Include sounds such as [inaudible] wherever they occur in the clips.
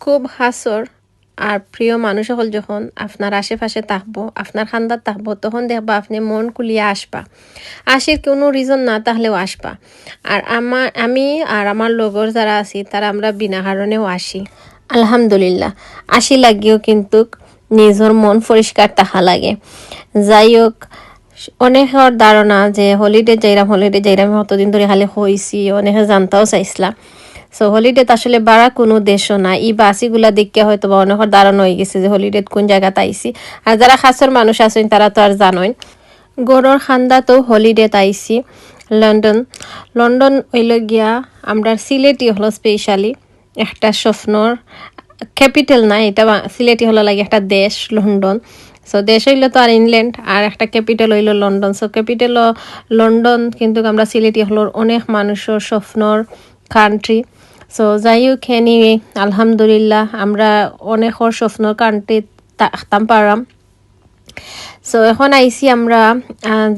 খুব হাসর আর প্রিয় মানুষ সকল যখন আপনার আশেপাশে থাকব আপনার খান্দার থাকব তখন দেখবা আপনি মন কুলিয়ে আসবা। আসির কোনো রিজন না তাহলেও আসবা। আর আমার আমি আর আমার লগর যারা আছি, তারা আমরা বিনা কারণেও আসি। আলহামদুলিল্লাহ, আসি লাগিও কিন্তু নিজের মন পরিষ্কার তাহা লাগে। যাই হোক অনেকের ধারণা যে হলিডে যাইরাম হলিডে যাইরাম অতদিন ধরে খালি হইছি, অনেকে জানতাও চাইছিলাম। সো হলিডেত আসলে বাড়া কোনো দেশও না। এই বাসিগুলা দেখে হয়তো বা অনেকের ধারণা হয়ে গেছে যে হলিডেত কোন জায়গাতে আইছি। আর যারা খাসের মানুষ আছেন, তারা তো আর জানোই। গরুর খান্দা তো হলিডেত আইছি। লন্ডন লন্ডন হইল গিয়া আমরা সিলেটি হলো স্পেশালি একটা স্বপ্নর ক্যাপিটাল না, এটা সিলেটি হলো লাগে একটা দেশ, লন্ডন। সো দেশ হইল তো আর ইংল্যান্ড, আর একটা ক্যাপিটাল হইল লন্ডন। সো ক্যাপিটাল লন্ডন, কিন্তু আমরা সিলেটি হলোর অনেক মানুষের স্বপ্নর কান্ট্রি সো যাই হোক এনিওয়ে আলহামদুলিল্লাহ, আমরা অনেকর স্বপ্নর কান্ট্রি থাকতাম পারাম সো এখন আইছি আমরা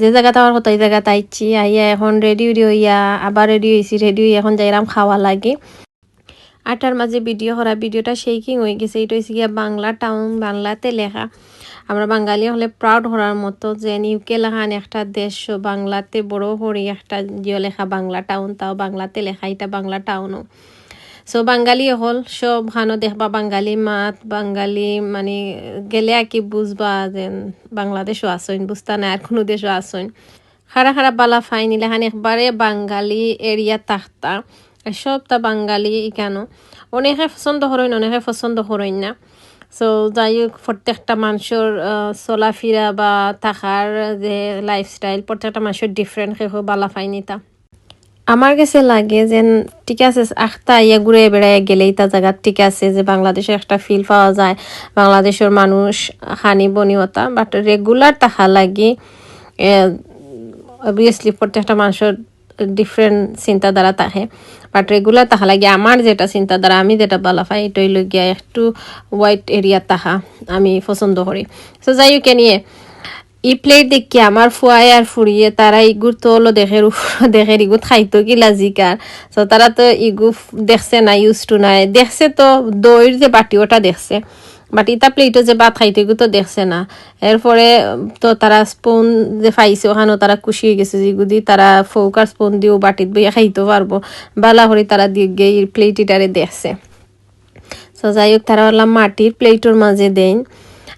যে জায়গাতে আমার কথা, এই জায়গাতে আইছি। আইয়া এখন রেডি উডি হইয়া আবার রেডি হয়েছি রেডি হইয়া এখন যাইরাম খাওয়া লাগে। আটার মাঝে ভিডিও করা ভিডিওটা শেকিং হয়ে গেছে। এটা হয়েছে গিয়া বাংলা টাউন বাংলাতে লেখা আমরা বাঙালি হলে প্রাউড হওয়ার মতো যে ইউকে লেখান একটা দেশ বাংলাতে বড় হরি একটা জিও লেখা বাংলা টাউন তাও বাংলাতে লেখা এটা বাংলা টাউনও সো বাঙালি হল সব খানো দেখবা বাঙালি মাত বাঙালি মানে গেলে আর কি বুঝবা যে বাংলাদেশও আসইন বুঝতা না আর কোনো দেশও আসইন খারা খারা বালা ফাইন ইলাহান একবারে বাঙালি এরিয়া তাখতা সবটা বাঙালি কেন? অনেকে পছন্দ করেন অনেকে পছন্দ করেন না। সো যাই হোক প্রত্যেকটা মানুষের চলাফেরা বা থাকার যে লাইফস্টাইল প্রত্যেকটা মানুষের ডিফারেন্ট কেউ বালা ফাইনি তা আমার কাছে লাগে যে, ঠিক আছে আখতা ইয়া ঘুরে বেড়াইয়া গেলেই তা জায়গা ঠিক আছে যে, বাংলাদেশের একটা ফিল পাওয়া যায়, বাংলাদেশের মানুষ হানি বনিয়তা বাট রেগুলার তাহা লাগি অবভিয়াসলি প্রত্যেকটা মানুষের ডিফারেন্ট চিন্তাধারা থাকে বাট রেগুলার তাহা লাগে, আমার যেটা চিন্তাধারা, আমি যেটা বলা পাই, এটাই লগিয়া একটু হোয়াইট এরিয়া তাহা আমি পছন্দ করি। সো যাই হোক নিয়ে ই প্লেট দেখি আমার ফুয়াই আর ফুরিয়ে তারা ইগুর তো হলো দেখের দেখের ইগু খাইতো কি লাজিকার তো তারা তো ইগু দেখছে না ইউজ টু নাই। দেখছে তো দইয়ের যে বাটি ওটা দেখছে। বাট ইতা প্লেটও যে ভাত খাইতে তো দেখছে না। এরপরে তো তারা স্পুন যে পাইছে ওখানেও তারা খুশি হয়ে গেছে যেগুদি তারা ফৌকার স্পুন দিয়েও বাটিত বইয়া খাইতে পারব বালা করে তারা দিয়ে গিয়ে প্লেট ইটারে দেখছে। সো যাই হোক তারা হলাম মাটির প্লেটোর মাঝে দেন।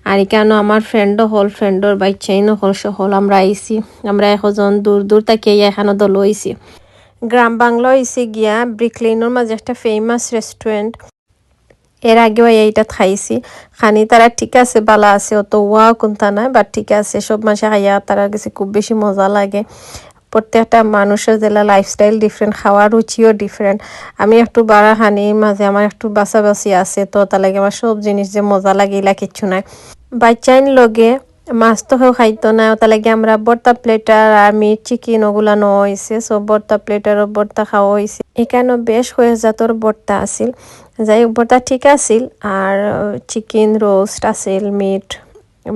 আর এখানে আমার ফ্রেন্ডও হল ফ্রেন্ডর বাচ্চাইনও হল হল আমরা আইছি। আমরা এখন দূর দূর থেকে এখানে দল হইছি। গ্রাম বাংলা হইছে গিয়া ব্রিকলেনের মাঝে একটা ফেমাস রেস্টুরেন্টের আগেও এইটা খাইছি খানি তারা ঠিক আছে, বালা আছে, অত ওয়া কোনটা নাই বাট ঠিক আছে, সব মাসে খাইয়া তারা গেছে খুব বেশি মজা লাগে। প্রত্যেকটা মানুষের জেলা লাইফস্টাইল ডিফারেন্ট খাওয়ার রুচিও ডিফারেন্ট আমি একটু বাড়া হানি মাঝে আমার একটু বাছাবাছি আছে, তো তার লাগে আমার সব জিনিস যে মজা লাগে ইলা কিচ্ছু নাই। বাচ্চাইন লগে মাছ তো খাইতো না, তার লাগে আমরা বর্তা প্লেটার আর মিট চিকেন ওগুলা নেওয়া হয়েছে সব বর্তা প্লেটারও বর্তা খাওয়া হয়েছে এখানেও বেশ হয়ে জাতর বর্তা আছিল। যাই বর্তা ঠিক আছিল, আর চিকেন রোস্ট আছিল মিট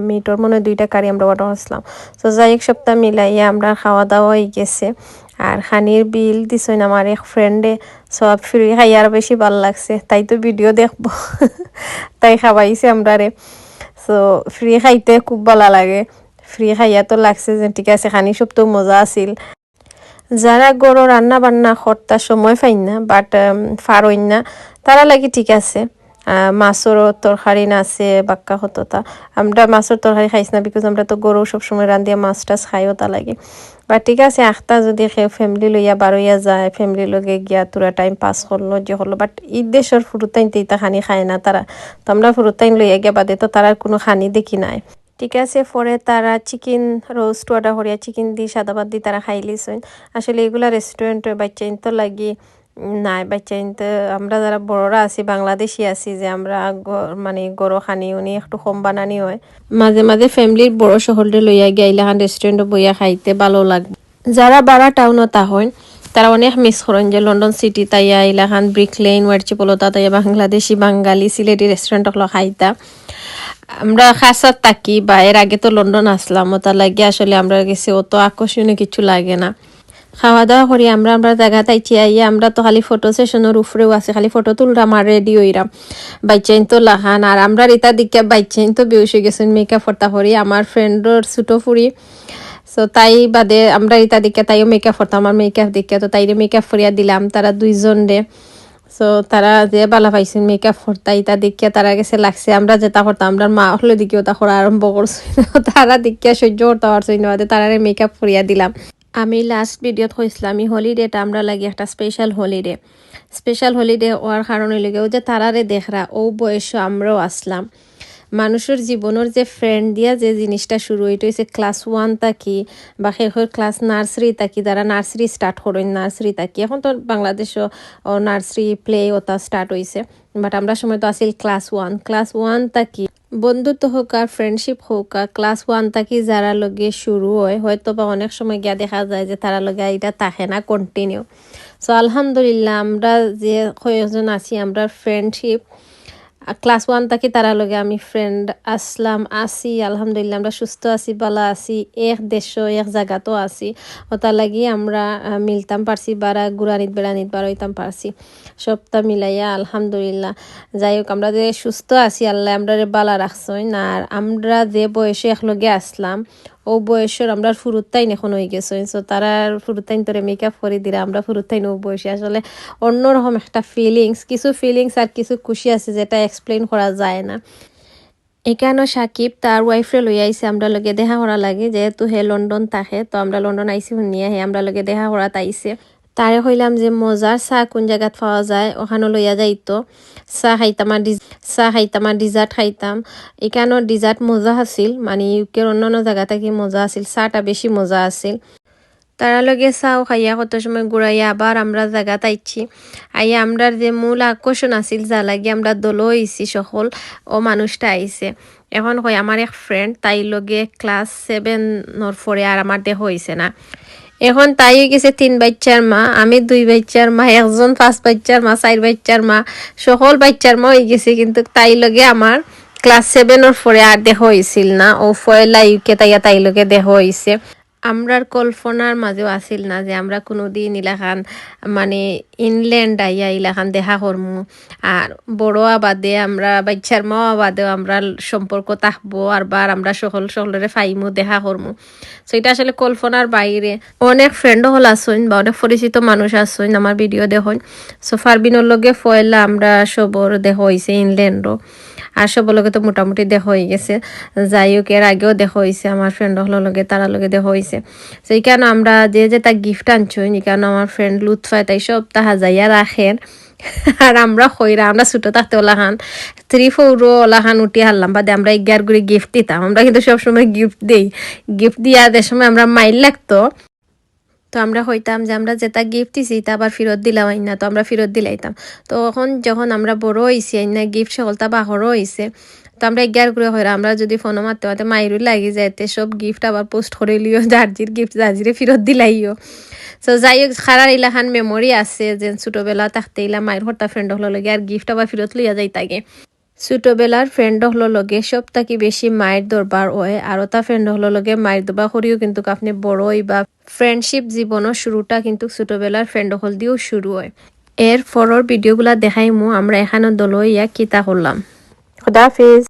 মিটর মনে দুইটা কারি আমরা অর্ডার করছিলাম তো যাই এক সপ্তাহ মিলাইয়া আমরা খাওয়া দাওয়া হয়ে গেছে। আর খানির বিল দিছেন আমার এক ফ্রেন্ডে সব ফ্রি খাই, আর বেশি ভালো লাগছে। তাই তো ভিডিও দেখব। [laughs] তাই খাওয়াইছে আমরা রে সো ফ্রি খাইতে খুব ভালো লাগে। ফ্রি খাইয়া তো লাগছে যে, ঠিক আছে খানি সব তো মজা আছিল। যারা গরু রান্না বান্না করতার সময় পাইন না বাট ফারইন না, তারা লাগে ঠিক আছে। আহ, মাছেরও তরকারি না আছে বাক্কা হতো তা আমরা মাছের তরকারি খাইছি না বিকজ আমরা তো গরু সবসময় রান্ধিয়া মাছ টাছ খাইও তা লাগে। বা ঠিক আছে আখতা যদি কেউ ফ্যামিলি লইয়া বারইয়া যায় ফ্যামিলি লগে গিয়া তোরা টাইম পাস করল যে হলো বাট ঈদ দেশের ফুরুতাইন তেইতা খানি খায় না তারা তো আমরা ফুরুতাইন লইয়া গিয়া বাদে তো তারার কোনো খানি দেখি নাই। ঠিক আছে পরে তারা চিকেন রোস্ট অর্ডার করিয়া চিকেন দি সাদা ভাত দি তারা খাইলিছেন আসলে এগুলা রেস্টুরেন্টে বাচ্চা তো লাগি নাই বাচ্চা তো আমরা যারা বড়রা আছি, বাংলাদেশি আছি, যে আমরা মানে গরো খানি উনি একটু কম বানানি হয়, মাঝে মাঝে ফ্যামিলির বড় শহরে লইয়া গিয়া ইলাখান রেস্টুরেন্টে বইয়া খাইতে ভালো লাগবে। যারা বারা টাউনত আহন তারা অনেক মিস করেন যে লন্ডন সিটি তাইয়া ইলাখান ব্রিক লেন ওয়ার্চিপলতা তাইয়া বাংলাদেশি, বাঙালি সিলেটি রেস্টুরেন্ট হলো খাইতা। আমরা খাসাত থাকি বা এর আগে তো লন্ডন আসলাম ওটা লাগে আসলে আমরা গেছি, অত আকর্ষণীয় কিছু লাগে না। খাওয়া দাওয়া করি, আমরা আমরা জায়গা তাইছি আইয়া আমরা তো খালি ফটো সেশনের উপরেও আছে, খালি ফটো তুললাম আর রেডি হইরাম। বাইচাইন তো লাহান, আর আমরা রিতা দিকে বাইচাইন তো বেউস গেছেন মেকআপ ফটা করি, আমার ফ্রেন্ডর ছোটো ফুরি। সো তাই বাদে আমরা রিতা দিকে, তাইও মেকআপ করতাম আমার মেকআপ দিকে, তো তাইরে মেকআপ করিয়া দিলাম, তারা দুইজন রে। সো তারা যে বালা পাইছেন মেকআপ করতাই তা দেখিয়া তারা গেছে, লাগছে আমরা যেটা করতাম আমরা মা হলে দিকেও তা করা আরম্ভ করছি। [laughs] তারা দেখিয়া সহ্য করতে পারছি না তারা মেকআপ করিয়া দিলাম। আমি লাস্ট ভিডিওত কইছিলাম আমি হলিডেটা আমরা লাগি একটা স্পেশাল হলিডে স্পেশাল হলিডে হওয়ার কারণে লেগেও যে তারারে দেখরা ও বয়স আমরাও আসলাম মানুষের জীবনের যে ফ্রেন্ড দিয়া যে জিনিসটা শুরু হইতে হয়েছে ক্লাস ওয়ান তাকি বা শেষের ক্লাস নার্সারি তাকি যারা নার্সারি স্টার্ট করেন নার্সারি তাকি এখন তো বাংলাদেশও নার্সারি প্লে ওটা স্টার্ট হয়েছে বাট আমরা সময় তো আসিল ক্লাস ওয়ান ক্লাস ওয়ান তাকি বন্ধুত্ব হোক আর ফ্রেন্ডশিপ হোক আর ক্লাস ওয়ান থাকি যারা লগে শুরু হয় হয়তো বা অনেক সময় গিয়া দেখা যায় যে তারা লগে এটা থাকে না কন্টিনিউ সো আলহামদুলিল্লাহ আমরা যে কয়েকজন আছি, আমরা ফ্রেন্ডশিপ ক্লাস ওয়ান থেকে তারা লগে আমি ফ্রেন্ড আসলাম, আসি, আলহামদুলিল্লাহ আমরা সুস্থ আছি বালা আছি, এক দেশ এক জায়গাতো আছি। ওটা লাগি আমরা মিলতাম পারছি, বারা গুড়ানিত বেড়ানিত বার হইতাম পারছি। সবটা মিলাইয়া আলহামদুলিল্লাহ। যাই হোক, আমরা যে সুস্থ আছি, আল্লাহ আমরা বালা রাখছই। না, আর আমরা যে বয়সে একলগে আসলাম ও বয়সের আমরা ফুরুত্তাইন এখন হয়ে গেছে সো তারা ফুরুত্তাইন তোরে মেকআপ করে দিলে আমরা ফুরুত্তাইন ও বয়সে। আসলে অন্যরকম একটা ফিলিংস কিছু ফিলিংস আর কিছু খুশি আছে যেটা এক্সপ্লেন করা যায় না। এখানে সাকিব তার ওয়াইফরে লই আইছে, আমরা লগে দেখা করা লাগে, যেহেতু হে লন্ডন থাকে তো আমরা লন্ডন আইসি শুনিয়া হে, আমরা লগে দেখা করা তাইছে তারে হইলাম যে মজার চাহ কোন জায়গাত পাওয়া যায়, ওখানে লইয়া যাইতো। চাহ খাইতাম আর চাহ খাইতাম আর ডিজার্ট খাইতাম। এখানেও ডিজার্ট মজা আছিল মানে ইউকের অন্য অন্য জায়গা থেকে মজা আছিল চাহটা বেশি মজা আছিল। তারা লগে চাও খাইয়া কত সময় ঘুরাইয়া আবার আমরা জায়গা তাইছি আইয়া আমরার যে মূল আকর্ষণ আছিল যা লাগি আমরা দলো হইছি সকল, ও মানুষটা আইছে। এখন কই আমার এক ফ্রেন্ড তাই লগে ক্লাস সেভেনর পরে আর আমার দেহ হইছে না। এখন তাই গেছে তিন বাচ্চার মা, আমি দুই বাচ্চার মা, একজন পাঁচ বাচ্চার মা, চার বাচ্চার মা, সকল বাচ্চার মা হয়ে গেছে, কিন্তু তাই লগে আমার ক্লাস সেভেনের পরে আর দেহ হয়েছিল না। ও ফয়লা ইউকে তাইয়া তাই লগে দেহ হয়েছে আমরার কল্পনার মাঝেও আছিল না যে আমরা কোনোদিন ইলাখান মানে ইনল্যান্ড আইয়া ইলাখান দেখা করমু। আর বড় আবাদে আমরা, বাচ্চার মা আবাদেও আমরা সম্পর্ক থাকব, আর বার আমরা সকল সকলের ফাইমু, দেখা করমু। সো এটা আসলে কল্পনার বাইরে। অনেক ফ্রেন্ডও হল আসইন বা অনেক পরিচিত মানুষ আসুন আমার ভিডিও দেখুন সো ফারবিনোর লগে ফয়লা আমরা সবর দেখ হয়েছে ইংল্যান্ডও আর সব লগে তো মোটামুটি দেখ হয়ে গেছে। যাই হোক, এর আগেও দেখ হয়েছে, আমার ফ্রেন্ড হল লগে তারা লগে দেখ হয়েছে। তো এইখানে আমরা যে যে তা গিফট আনছই এখানে আমার ফ্রেন্ড লুৎফায় তাই সব তাহা যাইয়া রাখেন আর আমরা খইরা, আমরা ছোট থাকতে ওলাখান থ্রি ফোরও ওলাখান উঠি হারলাম। বাদে আমরা এগার করে গিফট দিতাম। আমরা কিন্তু সবসময় গিফট দিই। গিফট দিয়ে যে সময় আমরা মাইল লাগতো। তো আমরা হইতাম যে আমরা যেটা গিফট দিছি, তা আবার ফেরত দিলাম না তো আমরা ফেরত দিলাইতাম। তো এখন যখন আমরা বড় হয়েছি না গিফট সকলটা বাহরও হয়েছে তো আমরা এগার করে হইরা, আমরা যদি ফোনও মারতে মারতে মাইরু লাগি যাইতে, সব গিফট আবার পোস্ট করে লিও, জার্জির গিফট জার্জিরে ফেরত দিলাইও। সো যাই হোক খারার ইলাখান মেমোরি আছে যে ছোটবেলা থাকতে ইলা মায়ের হর্তা ফ্রেন্ড হলো লগে আর গিফট আবার ফেরত লইয়া যাইতাগে। ছোটবেলার ফ্রেন্ড হলো লগে তাকি বেশি মায়ের দরবার হয় আর তা ফ্রেন্ড হলো লগে মায়ের দরবার করিও কিন্তু আপনি বড়ই বা ফ্রেন্ডশিপ জীবনের শুরুটা কিন্তু ছোটবেলার ফ্রেন্ড হল দিয়েও শুরু হয়। এর ফরর ভিডিওগুলা দেখাইমু, আমরা এখানে দলইয়া কিতা করলাম। খুদাহাফিজ